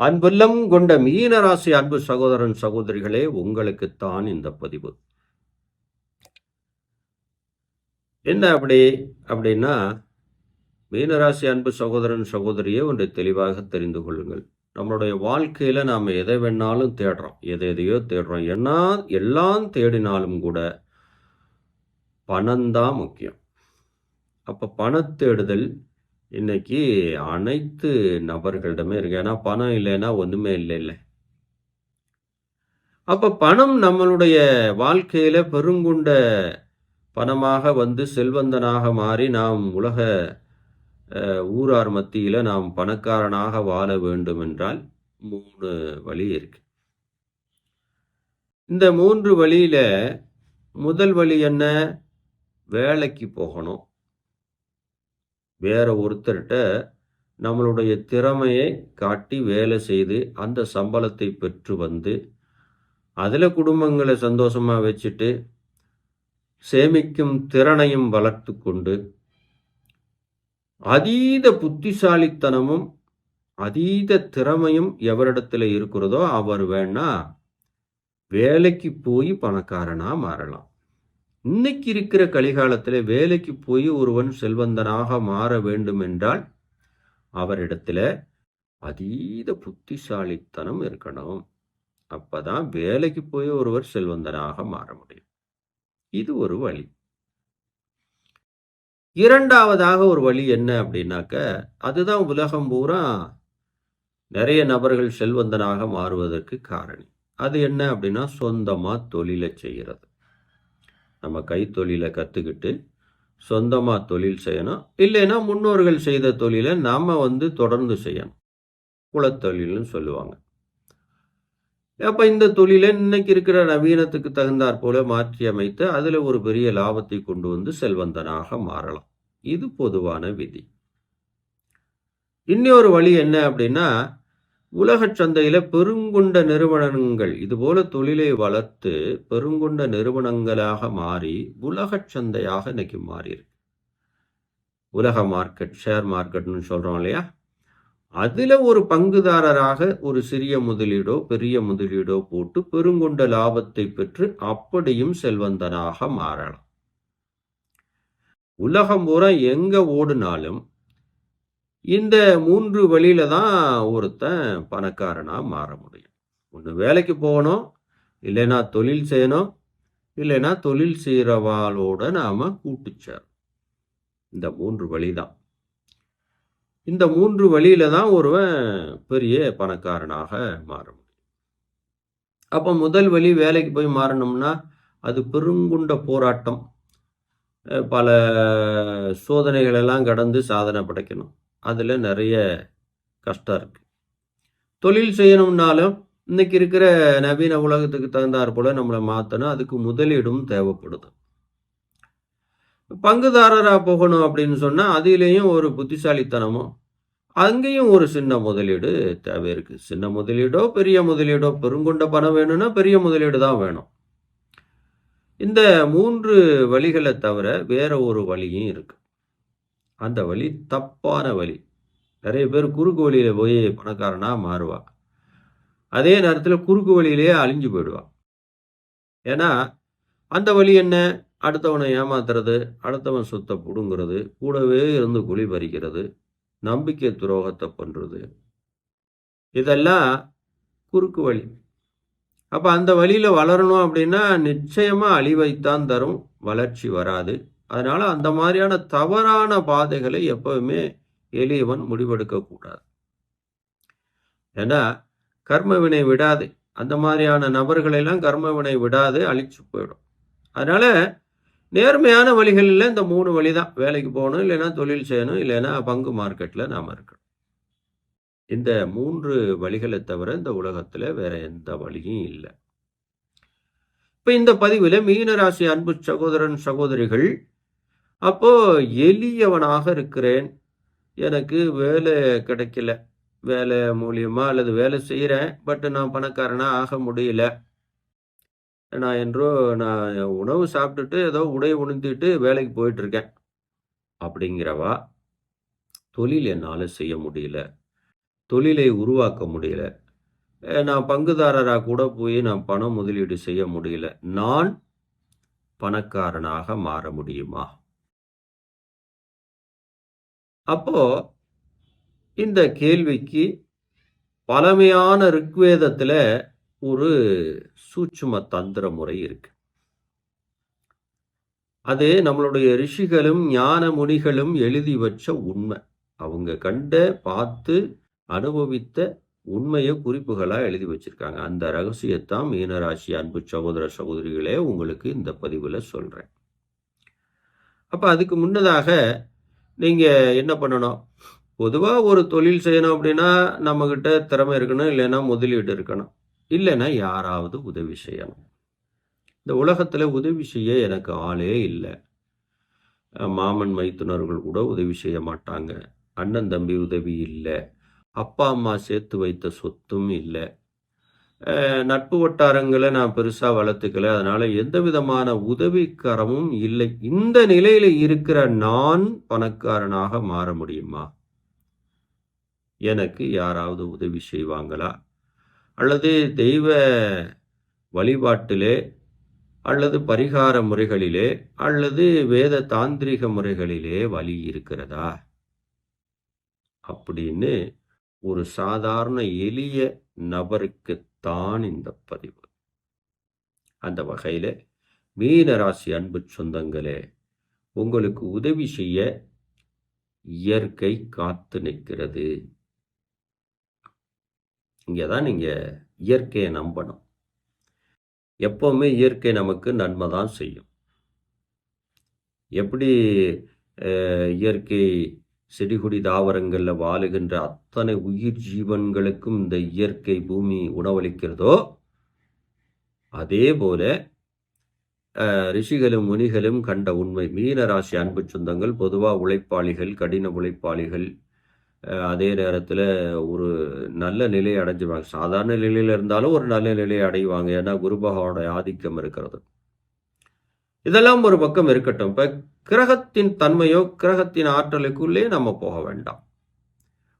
அன்புள்ளம் கொண்ட மீனராசி அன்பு சகோதரன் சகோதரிகளே உங்களுக்குத்தான் இந்த பதிவு. என்ன அப்படி அப்படின்னா மீனராசி அன்பு சகோதரன் சகோதரியே ஒன்று தெளிவாக தெரிந்து கொள்ளுங்கள். நம்மளுடைய வாழ்க்கையில் நாம் எதை வேணாலும் தேடுறோம். எதை எதையோ தேடுறோம். என்ன எல்லாம் தேடினாலும் கூட பணம்தான் முக்கியம். அப்போ பணத்தேடுதல் இன்னைக்கு அனைத்து நபர்களிடமே இருக்கு. ஏன்னா பணம் இல்லைன்னா ஒன்றுமே இல்லை இல்லை அப்போ பணம் நம்மளுடைய வாழ்க்கையில் பெருங்குண்ட பணமாக வந்து செல்வந்தனாக மாறி நாம் உலக ஊரார் மத்தியில் நாம் பணக்காரனாக வாழ வேண்டும் என்றால் மூணு வழி இருக்கு. இந்த மூன்று வழியில் முதல் வழி என்ன? வேலைக்கு போகணும். வேற ஒருத்தர்கிட்ட நம்மளுடைய திறமையை காட்டி வேலை செய்து அந்த சம்பளத்தை பெற்று வந்து அதில் குடும்பங்களை சந்தோஷமாக வச்சுட்டு சேமிக்கும் திறனையும் வளர்த்து கொண்டு அதீத புத்திசாலித்தனமும் அதீத திறமையும் எவரிடத்துல இருக்கிறதோ அவர் வேணா வேலைக்கு போய் பணக்காரனா மாறலாம். இன்னைக்கு இருக்கிற கலிகாலத்தில் வேலைக்கு போய் ஒருவன் செல்வந்தனாக மாற வேண்டும் என்றால் அவரிடத்துல அதீத புத்திசாலித்தனம் இருக்கணும். அப்பதான் வேலைக்கு போய் ஒருவர் செல்வந்தனாக மாற முடியும். இது ஒரு வழி. இரண்டாவதாக ஒரு வழி என்ன அப்படின்னாக்க அதுதான் உலகம் பூரா நிறைய நபர்கள் செல்வந்தனாக மாறுவதற்கு காரணி. அது என்ன அப்படின்னா சொந்தமா தொழிலை செய்கிறது. நம்ம கைத்தொழிலை கற்றுக்கிட்டு சொந்தமாக தொழில் செய்யணும். இல்லைன்னா முன்னோர்கள் செய்த தொழிலை நாம் வந்து தொடர்ந்து செய்யணும். குலத்தொழில்னு சொல்லுவாங்க. அப்போ இந்த தொழிலை இன்னைக்கு இருக்கிற நவீனத்துக்கு தகுந்தாற் போல மாற்றி அமைத்து அதில் ஒரு பெரிய லாபத்தை கொண்டு வந்து செல்வந்தனாக மாறலாம். இது பொதுவான விதி. இன்னொரு வழி என்ன அப்படின்னா உலகச் சந்தையில பெருங்குண்ட நிறுவனங்கள் இதுபோல தொழிலை வளர்த்து பெருங்குண்ட நிறுவனங்களாக மாறி உலக சந்தையாக இன்னைக்கு மாறி இருக்கு உலக மார்க்கெட் ஷேர் மார்க்கெட்னு சொல்றோம் இல்லையா? அதுல ஒரு பங்குதாரராக ஒரு சிறிய முதலீடோ பெரிய முதலீடோ போட்டு பெருங்கொண்ட லாபத்தை பெற்று அப்படியும் செல்வந்தனாக மாறலாம். உலகம் பூரா எங்க ஓடினாலும் இந்த மூன்று வழியில தான் ஒருத்தன் பணக்காரனாக மாற முடியும். ஒன்று வேலைக்கு போகணும் இல்லைன்னா தொழில் செய்யணும் இல்லைன்னா தொழில் செய்கிறவாளோட நாம் கூட்டு இந்த மூன்று வழி தான் இந்த மூன்று வழியில தான் ஒருவன் பெரிய பணக்காரனாக மாற முடியும். அப்போ முதல் வழி வேலைக்கு போய் மாறணும்னா அது பெருங்குண்ட போராட்டம். பல சோதனைகளெல்லாம் கடந்து சாதனை படைக்கணும். அதில் நிறைய கஷ்டம் இருக்குது தொழில் செய்யணும்னாலும் இன்றைக்கி இருக்கிற நவீன உலகத்துக்கு தகுந்தாற் போல் நம்மளை மாற்றணும் அதுக்கு முதலீடும் தேவைப்படுது. பங்குதாரராக போகணும் அப்படின்னு சொன்னால் அதிலேயும் ஒரு புத்திசாலித்தனமும் அங்கேயும் ஒரு சின்ன முதலீடு தேவை இருக்குது சின்ன முதலீடோ பெரிய முதலீடோ பெருங்கொண்ட பணம் வேணும்னா பெரிய முதலீடு தான் வேணும். இந்த மூன்று வழிகளை தவிர வேற ஒரு வழியும் இருக்குது அந்த வழி தப்பான வழி. நிறைய பேர் குறுக்கு வழியில் போய் பணக்காரனாக மாறுவா. அதே நேரத்தில் குறுக்கு வழியிலேயே அழிஞ்சு போயிடுவா. ஏன்னா அந்த வழி என்ன? அடுத்தவனை ஏமாத்துறது அடுத்தவன் சொத்தை பிடுங்கிறது கூடவே இருந்து குழி பறிக்கிறது நம்பிக்கை துரோகத்தை பண்ணுறது இதெல்லாம் குறுக்கு வழி. அப்போ அந்த வழியில் வளரணும் அப்படின்னா நிச்சயமாக அழிவைத்தான் தரும் வளர்ச்சி வராது. அதனால் அந்த மாதிரியான தவறான பாதைகளை எப்பவுமே எளியவன் முடிவெடுக்கக்கூடாது ஏன்னா கர்ம வினை விடாது. அந்த மாதிரியான நபர்களெல்லாம் கர்மவினை கர்ம வினை விடாது அழிச்சு போயிடும். அதனால் நேர்மையான வழிகளில் இந்த மூணு வழி தான் வேலைக்கு போகணும் இல்லைன்னா தொழில் செய்யணும் இல்லைன்னா பங்கு மார்க்கெட்டில் நாம் இருக்கணும். இந்த மூன்று வழிகளை தவிர இந்த உலகத்தில் வேற எந்த வழியும் இல்லை. இப்போ இந்த பதிவில் மீனராசி அன்பு சகோதரன் சகோதரிகள் அப்போ எளியவனாக இருக்கிறேன். எனக்கு வேலை கிடைக்கல. வேலை மூலியமாக அல்லது வேலை செய்கிறேன் பட் நான் பணக்காரனாக ஆக முடியல. நான் என்றோ நான் உணவு சாப்பிட்டுட்டு ஏதோ உடை உணிந்துட்டு வேலைக்கு போயிட்டுருக்கேன். அப்படிங்கிறவா? தொழில் என்னால் செய்ய முடியல. தொழிலை உருவாக்க முடியல. நான் பங்குதாரராக கூட போய் நான் பணம் முதலீடு செய்ய முடியல. நான் பணக்காரனாக மாற முடியுமா? அப்போ இந்த கேள்விக்கு பழமையான ருக்வேதத்தில் ஒரு சூட்சும தந்திர முறை இருக்கு. அது நம்மளுடைய ரிஷிகளும் ஞான முனிகளும் எழுதி வச்ச உண்மை. அவங்க கண்ட பார்த்து அனுபவித்த உண்மையை குறிப்புகளாக எழுதி வச்சிருக்காங்க. அந்த ரகசியத்தான் மீனராசி அன்பு சகோதர சகோதரிகளே உங்களுக்கு இந்த பதிவில் சொல்கிறேன் அப்போ அதுக்கு முன்னதாக நீங்கள் என்ன பண்ணணும்? பொதுவாக ஒரு தொழில் செய்யணும் அப்படின்னா நம்மக்கிட்ட திறமை இருக்கணும் இல்லைன்னா முதலீடு இருக்கணும். இல்லைன்னா யாராவது உதவி செய்யணும். இந்த உலகத்தில் உதவி செய்ய எனக்கு ஆளே இல்லை. மாமன் மைத்துனர்கள் கூட உதவி செய்ய மாட்டாங்க. அண்ணன் தம்பி உதவி இல்லை. அப்பா அம்மா சேர்த்து வைத்த சொத்தும் இல்லை. நட்பு வட்டாரங்களை நான் பெருசா வளர்த்துக்கல. அதனால எந்த விதமான உதவிக்கரமும் இல்லை. இந்த நிலையில இருக்கிற நான் பணக்காரனாக மாற முடியுமா? எனக்கு யாராவது உதவி செய்வாங்களா? அல்லது தெய்வ வழிபாட்டிலே அல்லது பரிகார முறைகளிலே அல்லது வேத தாந்திரிக முறைகளிலே வழி இருக்கிறதா? அப்படின்னு ஒரு சாதாரண எளிய நபருக்கு தான் இந்த பதிவு. அந்த வகையில் மீனராசி அன்பு சொந்தங்களே உங்களுக்கு உதவி செய்ய இயற்கை காத்து நிற்கிறது. இங்கே தான் நீங்கள் இயற்கையை நம்பணும். எப்போவுமே இயற்கை நமக்கு நன்மை தான் செய்யும். எப்படி இயற்கை செடிகொடி தாவரங்களில் வாழுகின்ற அத்தனை உயிர் ஜீவன்களுக்கும் இந்த இயற்கை பூமி உணவளிக்கிறதோ அதே போல ரிஷிகளும் முனிகளும் கண்ட உண்மை மீனராசி அன்பு சொந்தங்கள் பொதுவாக உழைப்பாளிகள் கடின உழைப்பாளிகள் அதே நேரத்தில் ஒரு நல்ல நிலையை அடைஞ்சுவாங்க. சாதாரண நிலையில் இருந்தாலும் ஒரு நல்ல நிலையை அடைவாங்க. ஏன்னா குரு பகவானுடைய ஆதிக்கம் இருக்கிறது. இதெல்லாம் ஒரு பக்கம் இருக்கட்டும். இப்போ கிரகத்தின் தன்மையோ கிரகத்தின் ஆற்றலுக்குள்ளே நம்ம போக வேண்டாம்.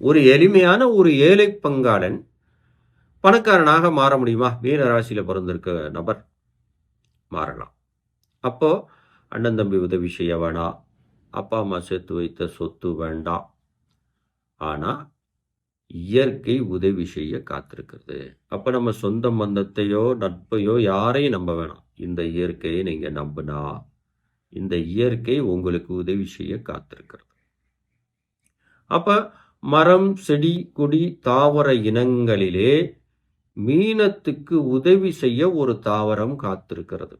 ஒரு எளிமையான ஒரு ஏழை பங்காளன் பணக்காரனாக மாற முடியுமா? மீன ராசியில பிறந்திருக்க நபர் மாறலாம். அப்போ அண்ணன் தம்பி உதவி செய்ய வேணாம். அப்பா அம்மா சேர்த்து வைத்த சொத்து வேண்டாம். ஆனால் இயற்கை உதவி செய்ய காத்திருக்கிறது. அப்போ நம்ம சொந்த பந்தத்தையோ நட்பையோ யாரையும் நம்ப வேணாம். இந்த இயற்கையை நீங்கள் நம்பினா இந்த இயற்கை உங்களுக்கு உதவி செய்ய காத்திருக்கிறது. அப்ப மரம் செடி கொடி தாவர இனங்களிலே மீனத்துக்கு உதவி செய்ய ஒரு தாவரம் காத்திருக்கிறது.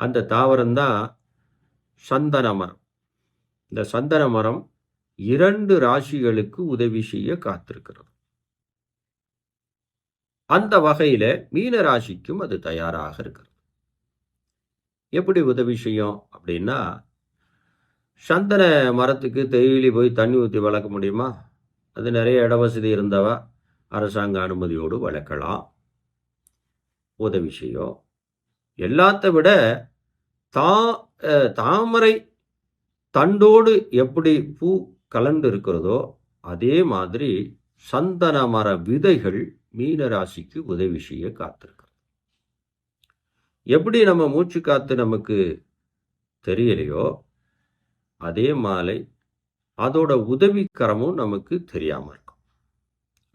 அந்த தாவரம் தான் சந்தன மரம். இந்த சந்தன மரம் இரண்டு ராசிகளுக்கு உதவி செய்ய காத்திருக்கிறது. அந்த வகையில மீன ராசிக்கும் அது தயாராக இருக்கிறது. எப்படி உதவி செய்யும் அப்படின்னா சந்தன மரத்துக்கு தேயிலை போய் தண்ணி ஊற்றி வளர்க்க முடியுமா? அது நிறைய இட வசதி இருந்தவ? அரசாங்க அனுமதியோடு வளர்க்கலாம். உதவி செய்யும். எல்லாத்த விட தா தாமரை தண்டோடு எப்படி பூ கலந்து இருக்கிறதோ அதே மாதிரி சந்தன மர விதைகள் மீன ராசிக்கு உதவி செய்ய காத்திருக்கிறது. எப்படி நம்ம மூச்சு காத்து நமக்கு தெரியலையோ அதே மாலை அதோட உதவிக்கரமும் நமக்கு தெரியாமல் இருக்கும்.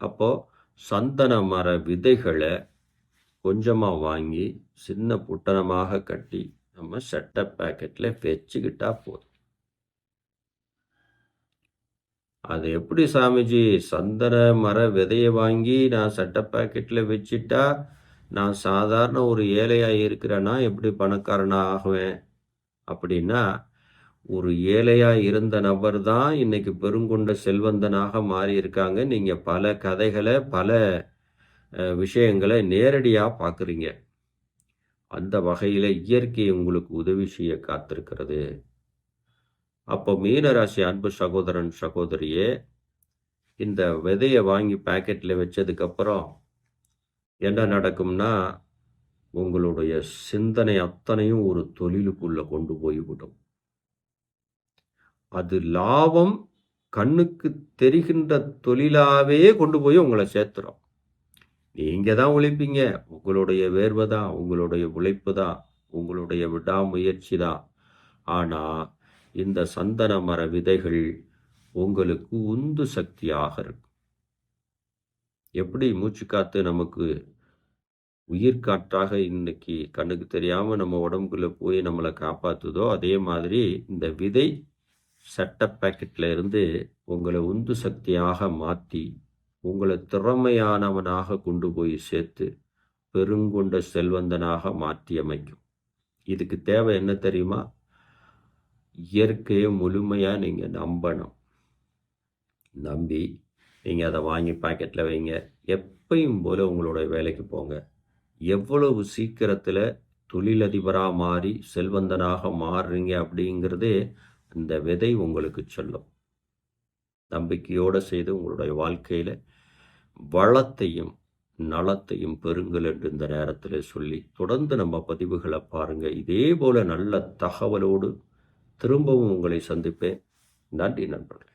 அப்போ சந்தன மர விதைகளை கொஞ்சமாக வாங்கி சின்ன புட்டனமாக கட்டி நம்ம செட்டப் பேக்கெட்டில் வச்சுக்கிட்டா போதும். அது எப்படி சாமிஜி? சந்தன மர விதையை வாங்கி நான் சட்ட பாக்கெட்டில் வச்சிட்டா நான் சாதாரண ஒரு ஏழையாக இருக்கிறேன்னா எப்படி பணக்காரனாக ஆகுவேன்? அப்படின்னா ஒரு ஏழையாக இருந்த நபர் தான் இன்னைக்கு பெருங்கொண்ட செல்வந்தனாக மாறியிருக்காங்க. நீங்கள் பல கதைகளை பல விஷயங்களை நேரடியாக பார்க்குறீங்க அந்த வகையில் இயற்கை உங்களுக்கு உதவி செய்ய காத்திருக்கிறது. அப்போ மீனராசி அன்பு சகோதரன் சகோதரியே இந்த விதையை வாங்கி பாக்கெட்டில் வச்சதுக்கப்புறம் என்ன நடக்கும்னா உங்களுடைய சிந்தனை அத்தனையும் ஒரு தொழிலுக்குள்ளே கொண்டு போய் விடும் அது லாபம் கண்ணுக்கு தெரிகின்ற தொழிலாகவே கொண்டு போய் உங்களை சேர்த்துரும். நீங்கள் தான் உழைப்பீங்க உங்களுடைய வேர்வை தான் உங்களுடைய உழைப்பு தான் உங்களுடைய விடாமுயற்சி தான். ஆனால் இந்த சந்தன மர விதைகள் உங்களுக்கு உந்து சக்தியாக இருக்கும். எப்படி மூச்சு காத்து நமக்கு உயிர் காற்றாக இன்னைக்கு கண்ணுக்கு தெரியாம நம்ம உடம்புக்குள்ள போய் நம்மளை காப்பாத்துதோ அதே மாதிரி இந்த விதை சட்ட பாக்கெட்ல இருந்து உங்களை உந்து சக்தியாக மாத்தி உங்களை திறமையானவனாக கொண்டு போய் சேர்த்து பெருங்கொண்ட செல்வந்தனாக மாற்றி அமைக்கும். இதுக்கு தேவை என்ன தெரியுமா? இயற்கையை முழுமையாக நீங்கள் நம்பணும். நம்பி நீங்கள் அதை வாங்கி பாக்கெட்டில் வைங்க. எப்பையும் போல உங்களோட வேலைக்கு போங்க. எவ்வளவு சீக்கிரத்தில் தொழிலதிபராக மாறி செல்வந்தனாக மாறுறீங்க அப்படிங்கிறதே இந்த விதை உங்களுக்கு சொல்லும். நம்பிக்கையோடு செய்து உங்களுடைய வாழ்க்கையில் வளத்தையும் நலத்தையும் பெறுங்கள் என்று இந்த நேரத்தில் சொல்லி தொடர்ந்து நம்ம பதிவுகளை பாருங்கள் இதே போல் நல்ல தகவலோடு திரும்பவும் உங்களை சந்திப்பேன். நன்றி நண்பர்களே.